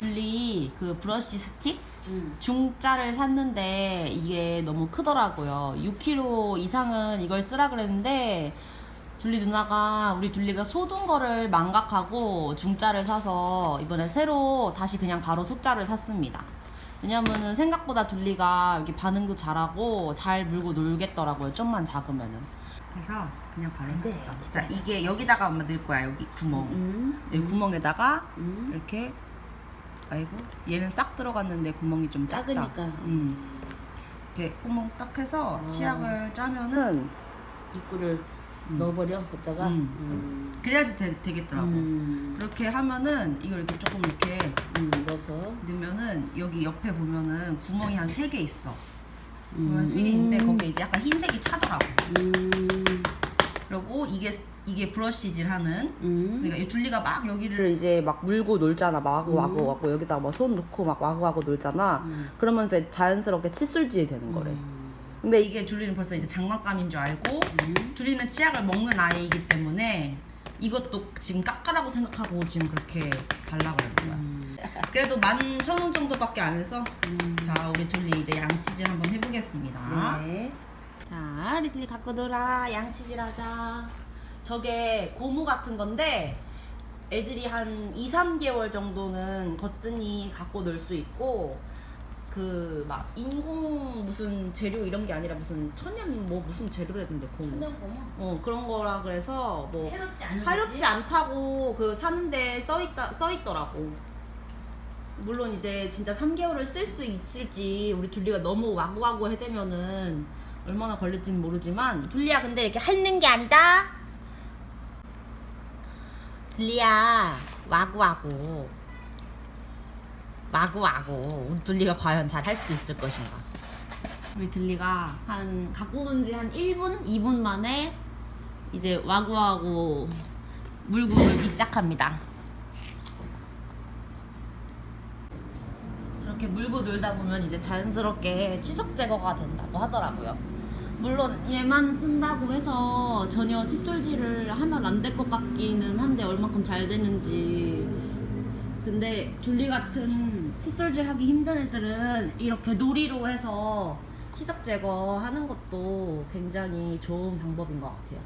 블리 그 브러쉬 스틱 중짜를 샀는데 이게 너무 크더라고요. 6kg 이상은 이걸 쓰라 그랬는데 둘리 누나가 우리 둘리가 소둔 거를 망각하고 중짜를 사서 이번에 새로 다시 그냥 바로 소짜를 샀습니다. 왜냐면은 생각보다 둘리가 이렇게 반응도 잘하고 잘 물고 놀겠더라고요. 좀만 잡으면은. 그래서 그냥 바르겠어. 네, 자 이게 여기다가 엄마 넣을 거야 여기 구멍. 음. 여기 구멍에다가 음. 이렇게 아이고 얘는 싹 들어갔는데 구멍이 좀 작다. 작으니까. 음. 이렇게 구멍 딱 해서 아. 치약을 짜면은 입구를 음. 넣어버려 걷다가. 음. 음. 그래야지 되, 되겠더라고. 음. 그렇게 하면은 이걸 이렇게 조금 이렇게 음. 넣어서. 넣으면은 여기 옆에 보면은 구멍이 한 세 개 있어. 음. 구멍 세개 있는데 거기에 이제 약간 흰색이 차더라고. 음. 이게 이게 브러쉬질 하는 음. 그러니까 이 둘리가 막 여기를 이제 막 물고 놀잖아. 막 와구 와구 음. 와구 여기다 막 손 놓고 막 와구 와구 놀잖아. 음. 그러면 이제 자연스럽게 칫솔질이 되는 거래. 음. 근데 이게 둘리는 벌써 이제 장난감인 줄 알고 음. 둘리는 치약을 먹는 아이이기 때문에 이것도 지금 깎아라고 생각하고 지금 그렇게 달라 그러는 거야. 음. 그래도 만 천 원 정도밖에 안 해서 음. 자 우리 둘리 이제 양치질 한번 해보겠습니다. 네. 자 리틀리 갖고 놀아 양치질 하자. 저게 고무 같은 건데 애들이 한 2, 3개월 정도는 거뜬히 갖고 놀 수 있고 그 막 인공 무슨 재료 이런 게 아니라 무슨 천연 뭐 무슨 재료라던데 고무. 천연고무? 어 그런 거라 그래서 뭐 해롭지 않은 하렵지? 않다고 그 사는데 써 있다 써 있더라고. 물론 이제 진짜 3개월을 쓸 수 있을지 우리 둘리가 너무 와구와구 해대면은 얼마나 걸릴지는 모르지만 둘리야 근데 이렇게 핥는 게 아니다. 둘리야 와구와구 와구와구 우리 둘리가 과연 잘 할 수 있을 것인가? 우리 둘리가 한 갖고 논지한 1분, 2분 만에 이제 와구와구 물고 놀기 시작합니다. 저렇게 물고 놀다 보면 이제 자연스럽게 치석 제거가 된다고 하더라고요. 물론 얘만 쓴다고 해서 전혀 칫솔질을 하면 안 될 것 같기는 한데 얼만큼 잘 되는지. 근데 줄리 같은 칫솔질 하기 힘든 애들은 이렇게 놀이로 해서 치석 제거하는 것도 굉장히 좋은 방법인 것 같아요.